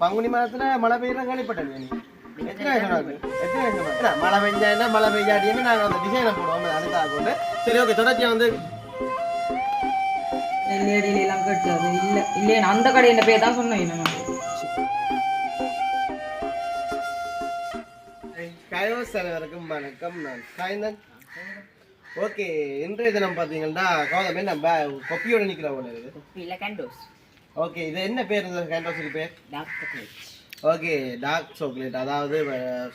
பங்குனி மாதத்துல மழை பெய்யற கேள்விப்பட்டேன் மழை பெஞ்சா என்ன மழை பெய்யாட்டின்னு நாங்க அந்த டிசைனை போடுவோம் அதுக்காக கொண்டு சரி ஓகே தொடர்ச்சியா வந்து கட்டாது இல்ல இல்லையே அந்த கடையின் பேர் தான் சொன்னேன் நம்ம கைவஸ் தலைவருக்கும் வணக்கம் நான் ஓகே இன்றைய தினம் பார்த்தீங்கன்னா கௌதம் ப- கொப்பியோட நிற்கிற போல இருக்குது இல்ல கேண்டோஸ் ஓகே இது என்ன பேர் இந்த கேண்டோஸுக்கு பேர்? Dark chocolate okay dark chocolate அதாவது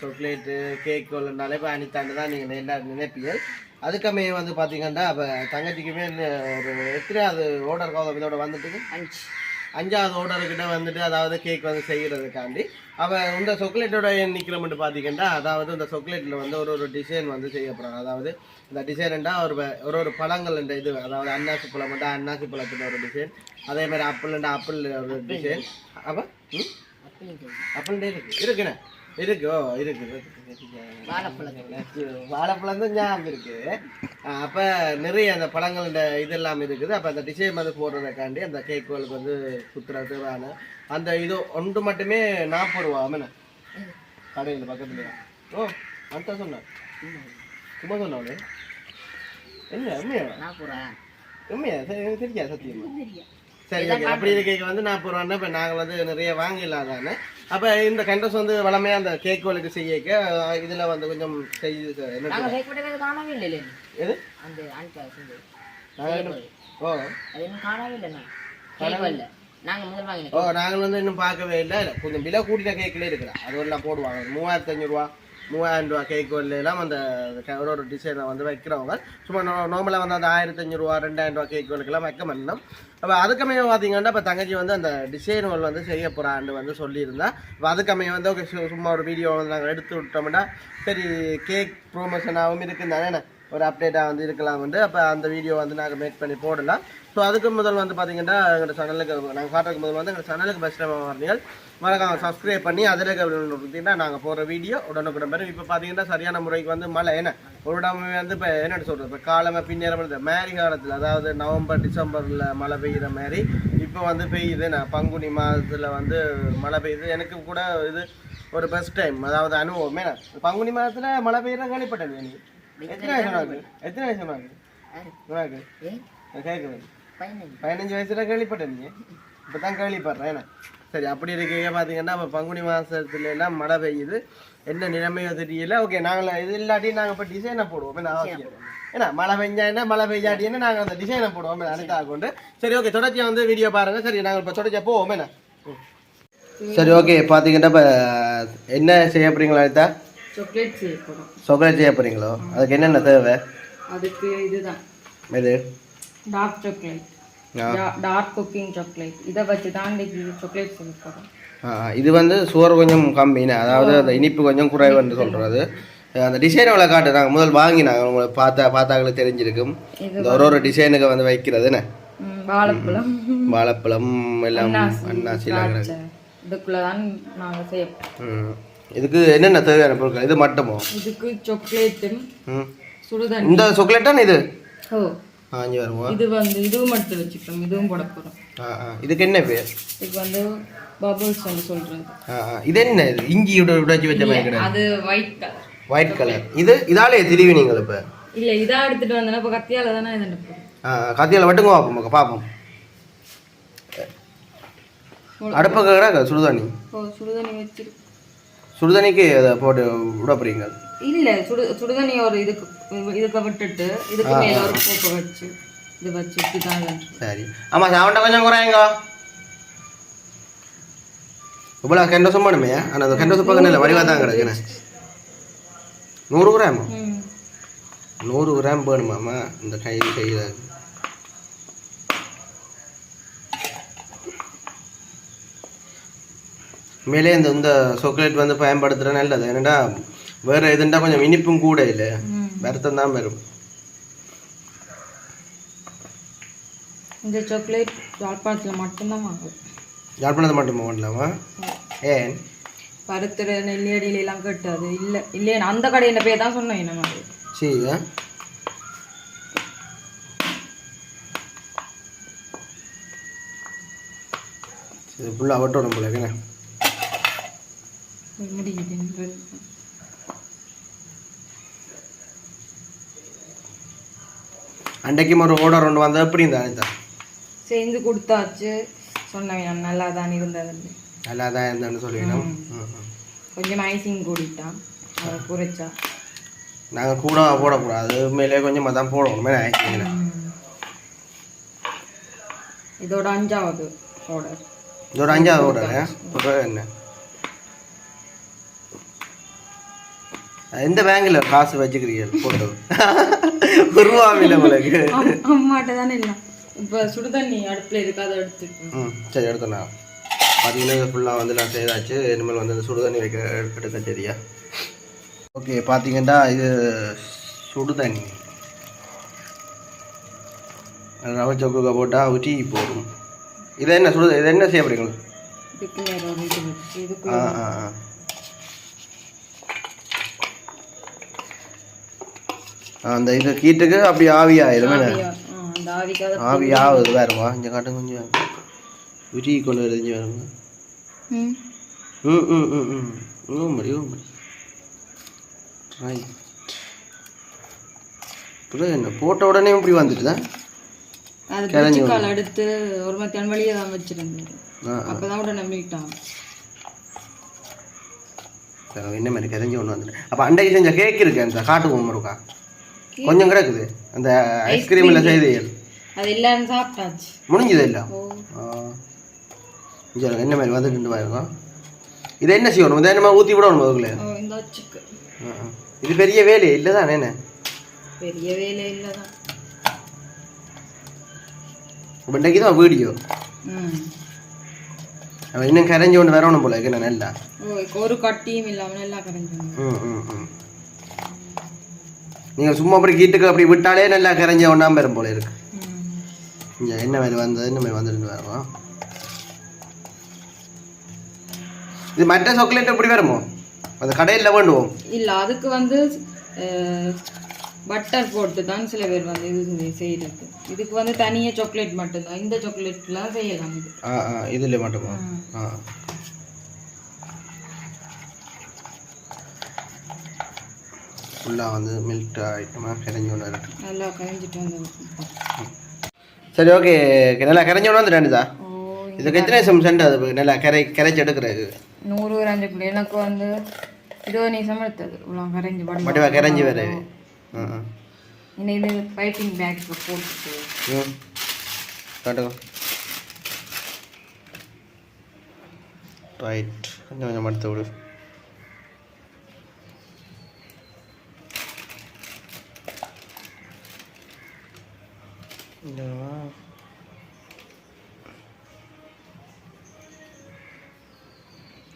சாக்லேட்டு கேக் கொள்ளுனாலே இப்போ அனித்தாண்டு தான் நீங்கள் எல்லாரும் நினைப்பீங்க. அதுக்கமே வந்து பார்த்தீங்கன்னா இப்போ தங்கச்சிக்குமே ஒரு எத்தனையாவது ஆர்டர் கௌதம் இதோட வந்துட்டு அஞ்சு. அஞ்சாவது ஆர்டர்கிட்ட வந்துட்டு அதாவது கேக் வந்து செய்கிறதுக்காண்டி அவள் இந்த சாக்லேட்டோட நிற்கிறோம்னு பார்த்தீங்கன்னா அதாவது இந்த சாக்லேட்டில் வந்து ஒரு ஒரு டிசைன் வந்து செய்ய போகிறாங்க அதாவது இந்த டிசைன்டா ஒரு ஒரு ஒரு பழங்கள் இது அதாவது அன்னாசி பழம் மட்டும் அன்னாசி பழத்துல ஒரு டிசைன் அதே மாதிரி ஆப்பிள்ண்டா ஆப்பிள் ஒரு டிசைன் அப்போ இருக்கு. இருக்குண்ணே இருக்கு ஓ இருக்கு இருக்கு. வாழைப்பழம் தான் ஞாபகம் இருக்கு. அப்ப நிறைய அந்த பழங்கள் இந்த இதெல்லாம் இருக்குது. அப்ப அந்த டிசைன் வந்து போடுறதுக்காண்டி அந்த கேக்குகளுக்கு வந்து குத்துறது வேணும் அந்த இது ஒன்று மட்டுமே நாற்பது ரூபா ஆமாண்ணே கடையில் பக்கத்துலயா ஓ அந்த சொன்னேன் சும்மா சொன்னவளே என்ன உண்மையா? போறேன் உண்மையா? சரி எனக்கு தெரியாது சத்தியமா. சரி ஓகே அப்படி இருக்க வந்து நாற்பது ரூபான்னா இப்போ நாங்கள் வந்து நிறைய வாங்கிடலாதானே அப்போ இந்த கண்டஸ் வந்து வளமையாக அந்த கேக்குகளுக்கு செய்யக்க இதில் வந்து கொஞ்சம் செய்து காணவே இல்லை எது? அந்த செஞ்சது நாங்கள் ஓ. அது இன்னும் காணவே இல்லை ஓ நாங்கள் வந்து இன்னும் பார்க்கவே இல்லை. கொஞ்சம் விலை கூட்டின கேக்கில் இருக்கிறேன் அது எல்லாம் போடுவாங்க. மூவாயிரத்தி அஞ்சூறுரூவா மூவாயிரம் ரூபா கேக் எல்லாம் அந்த க- ஒரு ஒரு டிசைனை வந்து வைக்கிறவங்க. சும்மா நோ நார்மலாக வந்து அந்த ஆயிரத்தி அஞ்சூறுரூவா ரெண்டாயிரம் ரூபா கேக்குகளுக்கெல்லாம் வைக்க மாட்டோம். அப்போ அதுக்கமே பார்த்தீங்கன்னா இப்போ தங்கச்சி வந்து அந்த டிசைன்கள் வந்து செய்ய போகிறான்னு வந்து சொல்லியிருந்தா இப்போ அதுக்கமே வந்து ஓகே சும்மா ஒரு வீடியோ வந்து நாங்கள் எடுத்து விட்டோம்னா சரி கேக் ப்ரோமோஷனாகவும் இருக்குதுன்னா என்ன? ஒரு அப்டேட்டாக வந்து இருக்கலாம் வந்து அப்போ அந்த வீடியோ வந்து நாங்கள் மேக் பண்ணி போடலாம். ஸோ அதுக்கு முதல் வந்து பார்த்தீங்கன்னா எங்களோட சேனலுக்கு நாங்கள் காட்டுறதுக்கு முதல் வந்து எங்கள் சேனலுக்கு பெஸ்ட் டைம் மறக்காம சப்ஸ்கிரைப் பண்ணி அதில் பார்த்தீங்கன்னா நாங்கள் போகிற வீடியோ உடனுக்குடன் பெறும் இப்போ பார்த்தீங்கன்னா சரியான முறைக்கு வந்து மழை. என்ன? ஒரு இடம் வந்து இப்போ என்ன சொல்கிறது இப்போ காலமே பின்னேறம் இந்த மேரி காலத்தில் அதாவது நவம்பர் டிசம்பரில் மழை பெய்யுற மாதிரி இப்போ வந்து பெய்யுது. நான் பங்குனி மாதத்தில் வந்து மழை பெய்யுது. எனக்கு கூட இது ஒரு பெஸ்ட் டைம் அதாவது அனுபவம். ஏன்னா பங்குனி மாதத்தில் மழை பெய்யுறது கேள்விப்பட்டேன் எனக்கு. எத்தனை ஆகுது எத்தனை ஆகுது உனக்கு? ஏன் கேட்குது பதினஞ்சு. வயசுல கேள்விப்பட்டேன் நீ. இப்போ தான் கேள்விப்படுறேன் என்ன? சரி அப்படி இருக்கீங்க பார்த்தீங்கன்னா இப்போ பங்குனி மாதத்துல எல்லாம் மழை பெய்யுது. என்ன நிலைமையோ தெரியல. ஓகே நாங்கள் இது இல்லாட்டி நாங்கள் இப்போ டிசைனை போடுவோம் என்ன அவசியம்? ஏன்னா மழை பெஞ்சா என்ன மழை பெய்யாட்டி என்ன நாங்கள் அந்த டிசைனை போடுவோம் அதுக்காக கொண்டு. சரி ஓகே தொடர்ச்சியாக வந்து வீடியோ பாருங்க. சரி நாங்கள் இப்போ தொடர்ச்சியாக போவோம் என்ன? சரி ஓகே பார்த்தீங்கன்னா இப்போ என்ன செய்ய போறீங்களா அனிதா சாக்லேட் செய்ய செய்ய போறீங்களோ? அதுக்கு என்னென்ன தேவை? அதுக்கு இதுதான். இது dark chocolate dark cooking chocolate இதை வச்சு தான் இன்னைக்கு சாக்லேட் செய்ய போறோம். ஆ, இது வந்து சுகர் கொஞ்சம் கம்மின்னு அதாவது அந்த இனிப்பு கொஞ்சம் குறைவுன்னு சொல்கிறது அந்த டிசைன் அவ்வளோ காட்டு நாங்கள் முதல் வாங்கினாங்க. உங்களுக்கு பார்த்தா பார்த்தாங்களே தெரிஞ்சிருக்கும். இந்த ஒரு ஒரு டிசைனுக்கு வந்து வைக்கிறது என்ன? ம், வாழைப்பழம். வாழைப்பழம் எல்லாம் திராட்சை இதுக்குள்ள தான் நாங்க செய்ய போறோம். ம். இதுக்கு என்னென்ன தேவையான பொருட்கள்? இது மட்டுமோ? இதுக்கு சாக்லேட்டும் ம். சுடுதண்ணி. இந்த சாக்லேட்டான இது? ஓ. ஆ அஞ்சு வருவோம் இது வந்து இதுவும் மட்டும் வச்சுக்கிறோம் இதுவும் போட ஆ இதுக்கு என்ன பேர்? இதுக்கு வந்து பபுள்ஸ் வந்து ஆ இது என்ன இது? இஞ்சி உட- உடைச்சி வச்ச மாதிரி கிடையாது. அது ஒயிட் கலர் ஒயிட் கலர் இது இதாலே திருவி நீங்கள் இப்போ? இல்ல இதா எடுத்துட்டு வந்தேன்னா இப்போ கத்தியால தானே இது கத்தியால் வட்டுங்க பார்ப்போம் பார்ப்போம் அடுப்பு கிடக்க சுடுதண்ணி. ஓ சுடுதண்ணி வச்சிரு சுடுதண்ணிக்கு அதை போட்டு விட போறீங்க இல்ல சுடு சுடுதண்ணி ஒரு இதுக்கு இதுக்கு விட்டுட்டு இதுக்கு மேல ஒரு கோப்பை வச்சு இது வச்சு இப்படிதான். சரி. ஆமாம் சாப்பிட்ட கொஞ்சம் குறையுங்க. இவ்வளோ கெண்ட சும்மானுமே ஆனால் அந்த கெண்ட சுப்பாங்க இல்லை வடிவாக தான் கிடக்குண்ணே நூறு கிராம்? நூறு கிராம் வேணுமாம்மா இந்த கை கையில். மேலே இந்த இந்த சாக்லேட் வந்து பயன்படுத்துகிற நல்லது. ஏன்னா வேறு இதுண்டா கொஞ்சம் இனிப்பும் கூட இல்லை. வருத்தம் தான் வரும். இந்த சாக்லேட் யாழ்ப்பாணத்தில் மட்டும்தான் வாங்குவோம். யாழ்ப்பாணத்தை மட்டும் பண்ணலாமா ஏன்? பருத்துற எல்லாம் கட்டாது. இல்ல இல்லையே அந்த கடையின் பேர் தான் சொன்னேன் என்ன மாதிரி. சரி ஆ இது ஃபுல்லாக வட்டோடும் போல என்ன முடியுது அன்றைக்கும் ஒரு ஓடர் ஒன்று வந்தால் எப்படி இருந்தா செஞ்சு கொடுத்தாச்சு. சொன்னேன் நல்லா தான் இருந்தது நல்லா தான் இருந்தான்னு சொல்லிக்கணும். கொஞ்சம் ஐசிங் கூடிட்டான். அதை குறைச்சா. நாங்கள் கூட போடக்கூடாது. உண்மையிலே கொஞ்சமாக தான் போடணும். மேலே ஆயிடுச்சுங்களா இதோட அஞ்சாவது ஆர்டர் இது ஒரு அஞ்சாவது ஓடர் என்ன எந்த பேங்கில் காசு வச்சுக்கிறீங்க? போட்டது ஒரு ரூபாவில் உங்களுக்கு. அம்மாட்ட தானே இல்லை. இப்போ சுடுதண்ணி அடுப்பில் ம் சரி எடுத்தோண்ணா பார்த்தீங்கன்னா இது ஃபுல்லாக வந்து நான் செய்தாச்சு. இனிமேல் வந்து இந்த சுடுதண்ணி வைக்க எடுக்க சரியா ஓகே பார்த்தீங்கன்னா இது சுடுதண்ணி. ரவை சொக்குக்க போட்டால் ஊற்றி போடும் இது என்ன சுடு இது என்ன செய்ய ஆ ஆ ஆ. அந்த இது கீட்டுக்கு அப்படி ஆவியாயிரும்? ஆவியா- ஆ, அந்த ஆவிக்காக ஆவி ஆகுது வேறுமா இங்கே காட்டுங்க கொஞ்சம் உருகி கொண்டு வருது வேறுங்க ம். ம் ம் ம் ம். என்ன போட்ட உடனே இப்படி வந்துட்டுதா அது பிடிச்சிக்கால் எடுத்து ஒரு மத்தியான வழியை தான் வச்சிருந்தேன் அப்பதான் விட நம்பிட்டான் ஆ என்ன மாதிரி கரைஞ்சி ஒன்று வந்துட்டு அப்போ அண்டைக்கு செஞ்ச கேக் இருக்கு அந்த காட்டு பொம்மை இருக்கா கொஞ்சம் கிடக்குது. அந்த ஐஸ்கிரீமில் செய்தீர்கள் அது எல்லாரும் சாப்பிட்டாச்சு. முடிஞ்சது இல்லை? சொல்லுங்க என்ன மாதிரி வந்துட்டு பாருங்க. இதை என்ன செய்யணும்? இதை என்னமா ஊற்றி விடணும் அதுக்குள்ளே. இது பெரிய வேலையே இல்லை தானே என்ன? பெரிய வேலை இல்லைதான். இப்போ இன்றைக்கு தான் வீடியோ? அவன் இன்னும் கரைஞ்சி கொண்டு வரணும் போல இருக்கு நான் நல்லா? ஒரு கட்டியும் இல்லாமல் நல்லா கரைஞ்சாங்க ம் ம் ம். நீங்கள் சும்மா அப்படி கீட்டுக்கு அப்படி விட்டாலே நல்லா கரைஞ்ச ஒன்றாம பெறும் போல இருக்கு. இங்கே என்ன மாதிரி வந்தது? என்ன வந்துட்டு வருவோம் இது மற்ற சாக்லேட் எப்படி வருமோ? அந்த கடையில் வேண்டுவோம் இல்லை அதுக்கு வந்து பட்டர் போட்டு தான் சில பேர் வந்து இது செய்யறது. இதுக்கு வந்து தனியாக சாக்லேட் மட்டும்தான். இந்த சாக்லேட்லாம் செய்யலாம் இது. இதில் மட்டுமா? ஆ. ஃபுல்லாக வந்து மில்க் ஐட்டமாக கரைஞ்சி கொண்டு வரட்டும். நல்லா கரைஞ்சிட்டு வந்து சரி ஓகே நல்லா கரைஞ்சி கொண்டு வந்துட்டேன்டா இதுக்கு எத்தனை நிமிஷம் சென்ட் அது? நல்லா கரை கரைச்சி எடுக்கிறது நூறு கிராஞ்சுக்குள்ள எனக்கு வந்து இருபது நிமிஷம் எடுத்தது. இவ்வளோ கரைஞ்சி வடிவா கரைஞ்சி வர ஆ. ஆ இன்னும் இது பைப்பிங் பேக்கில் போட்டுட்டு. ம். காட்டுங்க ரைட் கொஞ்சம் கொஞ்சம் எடுத்து விடு.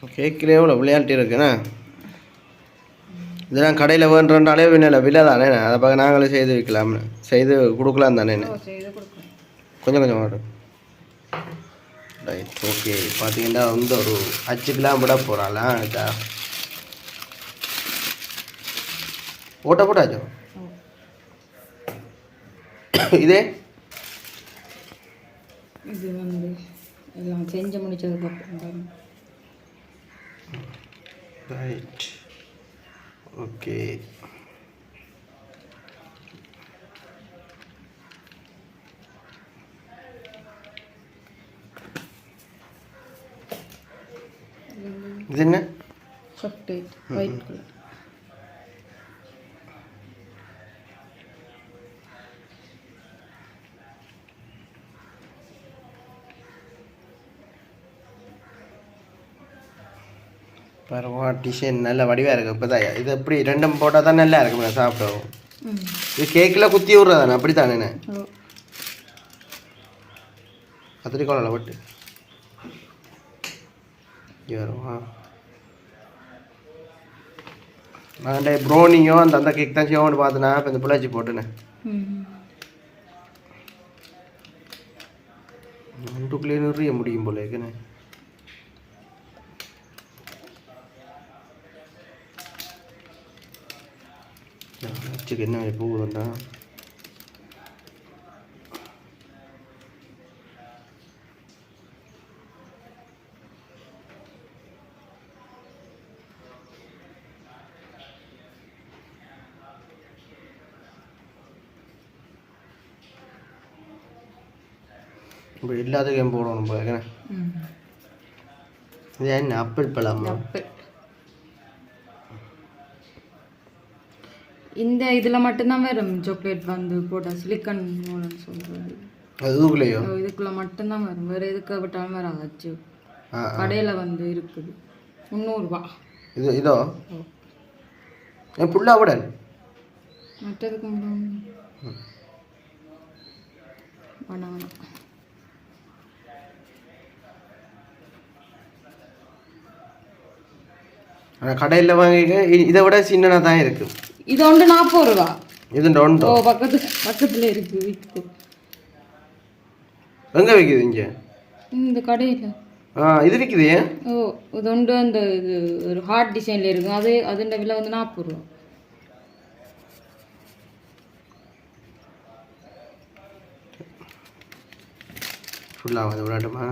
கேக்கில் எவ்வளோ விளையாட்டு இருக்குண்ணா இதெல்லாம் கடையில் வேண்டுறாலே வினையில விலை தானே? அதை பார்க்க நாங்களே செய்து வைக்கலாம்னு. செய்து கொடுக்கலாம் தானே? கொஞ்சம் கொஞ்சம் வரும் ரைட் ஓகே பார்த்தீங்கன்னா வந்து ஒரு அச்சுக்கெலாம் விட போகிறாளாம் இதா ஓட்ட போட்டாச்சோ? இது வந்து எல்லாம் செஞ்சு முடிச்சதுக்கப்புறம் ரைட் ஓகே இது என்ன? சாக்லேட் ஒயிட் கலர் பரவா டிசைன் நல்ல வடிவாக இருக்குது இப்போ தான் இது எப்படி ரெண்டும் போட்டால் தான் நல்லா இருக்கும் சாப்பிடுவோம் ம். இது கேக்கில் குத்தி விட்றதானே அப்படி தானே ஓ. கத்திரிக்கோளில் விட்டு வருவா நான் ப்ரோனியோ அந்த அந்த கேக் தான் செய்வோம்னு பார்த்தேனா இப்போ இந்த புள்ளாச்சி போட்டுனேன் ம். ஒன்றுக்குள்ளே நிறைய முடியும் போல இருக்குண்ணே பிச்சுக்கு என்ன ஆகி போகுதுண்டா இப்போ எல்லாத்துக்கும் போடணும் போல இது என்ன ஆப்பிள் பழமா? ஆப்பிள் இந்த இதுல மட்டும்தான் வரும் சாக்லேட் வந்து போட்ட சிலிக்கன் மூலம்னு சொல்றது அது இதுக்குள்ளேயோ இதுக்குள்ள மட்டும்தான் வரும். வேற எதுக்கு விட்டாலும் வராது. அச்சு ஆ ஆ. கடையில வந்து இருக்குது. முந்நூறுரூவா இது இதோ? என் புள்ளா விட மற்றதுக்கு ஆனால் கடையில் வாங்கிக்க இதை விட சின்னதாக தான் இருக்கு. இது ஒன்று நாற்பது ரூபா. இது ஒன்று. ஓ பக்கத்து பக்கத்துல இருக்கு விற்குது எங்கே விற்கிது இங்கே? இந்த கடையில். ஆ இது விற்கிது ஓ இது ஒன்று அந்த இது ஒரு ஹார்ட் டிசைனில் இருக்கும். அது அதுன்ற விலை வந்து நாற்பது ரூபா. ஃபுல்லாக வந்து விளையாட்டுமா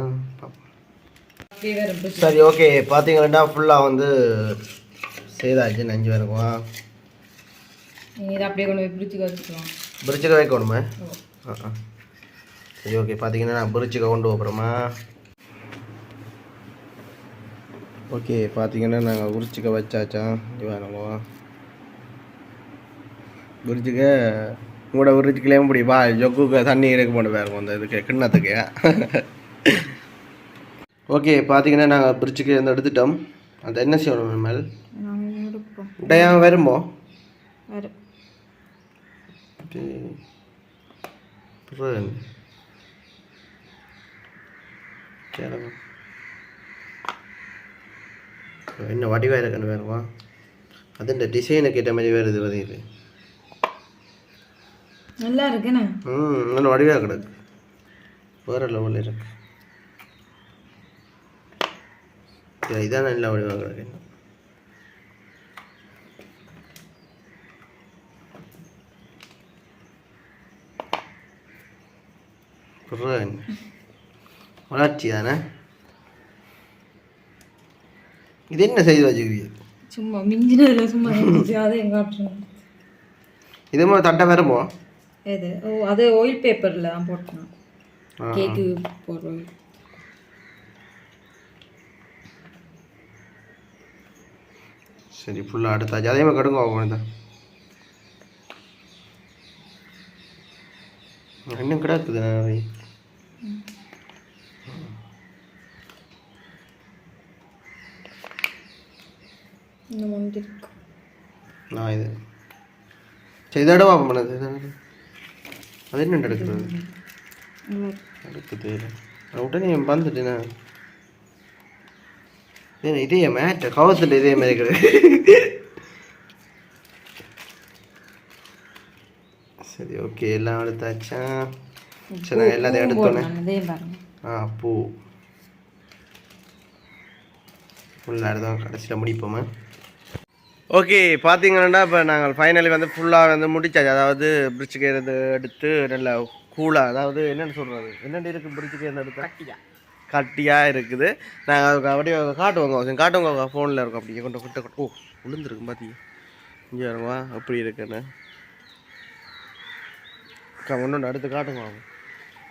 சரி ஓகே பார்த்தீங்கன்னா ஃபுல்லாக வந்து செய்தாச்சு நஞ்சு வரைக்கும் இதை அப்படியே கொண்டு போய் பிடிச்சி வச்சுக்கலாம். பிரிச்சுக்க வைக்கணுமா? ஆ ஆ. சரி ஓகே. பார்த்தீங்கன்னா நான் பிரிச்சுக்க கொண்டு போகிறோமா ஓகே பார்த்தீங்கன்னா நாங்கள் உரிச்சிக்க வச்சாச்சா? இவானவோ உரிச்சிக்க உங்களோட உரிச்சிக்கலையும் முடியுமா ஜொக்குக்கு தண்ணி எடுக்க போட்டு பாருங்க அந்த இதுக்கு கிண்ணத்துக்கு. ஓகே பார்த்தீங்கன்னா நாங்கள் பிரிட்ஜுக்கு இருந்து எடுத்துட்டோம். அந்த என்ன செய்யணும் மேல் எடுப்போம். டயம் வருமோ. Okay. Keren. Cara என்ன வடிவாக இருக்குன்னு வேறுவா அது இந்த டிசைனுக்கு ஏற்ற மாதிரி வேறு இது வருது நல்லா இருக்குண்ணே ம் நல்ல வடிவாக கிடக்கு வேறு லெவலில் இருக்கு இது இதான் நல்ல வடிவாக கிடக்கு Keren. வளர்ச்சி தானே? இது என்ன செய்து வச்சுக்கிறீங்க சும்மா மிஞ்சினதுல சும்மா அதை எங்க காட்டுறேன் இது மாதிரி தட்டை வருமோ? எது? ஓ அது ஆயில் பேப்பரில் தான் போட்டேன் ஆ, கேக்கு போடுறோம் சரி ஃபுல்லாக அடுத்தாச்சு அதே மாதிரி கடுங்க ஆகும் இன்னும் கிடக்குது இன்னும் ஒன்று இருக்கு. நான் இது. சரி இதோட பார்ப்போம் பண்ணது அது என்ன எடுக்கிறது? நான் உடனே வந்துட்டேனா ஏன்னா இதே மேட்ட கவசத்தில் இதே மாதிரி கிடக்கு சரி ஓகே. எல்லாம் எடுத்தாச்சா சரி நான் எல்லாத்தையும் எடுத்தோன்னே ஆ பூ ஃபுல்லாக எடுத்தோம் கடைசியில் முடிப்போமா ஓகே பார்த்தீங்கன்னா இப்போ நாங்கள் ஃபைனலி வந்து ஃபுல்லாக வந்து முடிச்சாச்சு அதாவது பிரிட்ஜுக்கு இருந்து எடுத்து நல்ல கூலாக அதாவது என்னென்னு சொல்கிறது என்னென்ன இருக்குது பிரிட்ஜுக்கு இருந்து எடுத்து கட்டியா கட்டியாக இருக்குது நாங்கள் அதுக்கு அப்படியே காட்டுவோங்க கொஞ்சம் காட்டுவோங்க ஃபோனில் இருக்கும் அப்படியே கொண்டு கிட்ட ஓ விழுந்துருக்கு பாத்தி இங்கே வருவா அப்படி இருக்குன்னு ஒன்று அடுத்து காட்டுங்க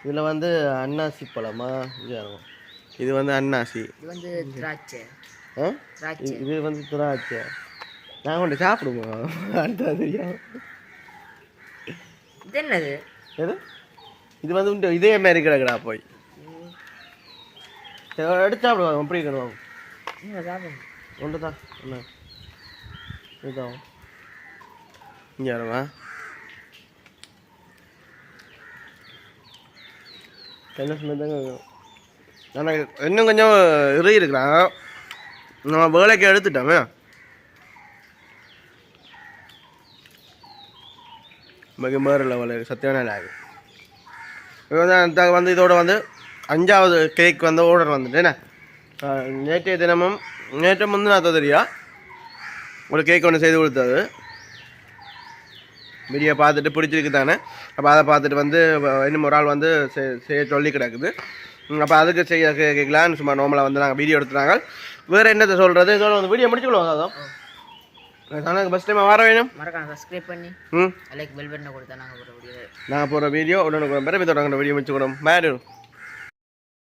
இதில் வந்து அன்னாசி பழமா இருக்கும் இது வந்து அன்னாசி. இது வந்து திராட்சை. இது வந்து திராட்சை. நாங்கள் கொண்டு சாப்பிடுவோம் அடுத்தது தெரியும் இது என்னது? எது? இது வந்து உண்டு. இதே மாதிரி கிடக்குடா போய். எடுத்து இருக்கணும் நீங்க சாப்பிடுங்க. ஒன்று தான் என்ன இதுதான் இங்கே வருவா ஆனால் இன்னும் கொஞ்சம் இரு இருக்கிறான். நம்ம வேலைக்கு எடுத்துட்டோமே. மிக மேறு லெவலில் சத்தியான லேக் இப்போ வந்து வந்து இதோட வந்து அஞ்சாவது கேக் வந்து ஆர்டர் வந்துட்டு என்ன? நேற்றைய தினமும் நேற்று முந்தினா தெரியா ஒரு கேக் ஒன்று செய்து கொடுத்தது. வீடியோ பார்த்துட்டு பிடிச்சிருக்கு தானே? அப்போ அதை பார்த்துட்டு வந்து இன்னும் ஒரு ஆள் வந்து செய்ய சொல்லி கிடக்குது. அப்போ அதுக்கு செய்ய கேட்கலான்னு சும்மா நார்மலாக வந்து நாங்கள் வீடியோ எடுத்துனாங்க வேறு என்னத்தை சொல்கிறது இதோட வந்து வீடியோ முடிச்சுக்கலாம் அதான் ஆனால் ஃபஸ்ட் டைம் வர வேணும். மறக்காம சப்ஸ்கிரைப் பண்ணி ம். லைக் பெல் பட்டனை கொடுத்தா நாங்கள் ஒரு வீடியோ நான் போகிற வீடியோ உடனே இதோட வீடியோ முடிச்சுக்கணும் மேடும்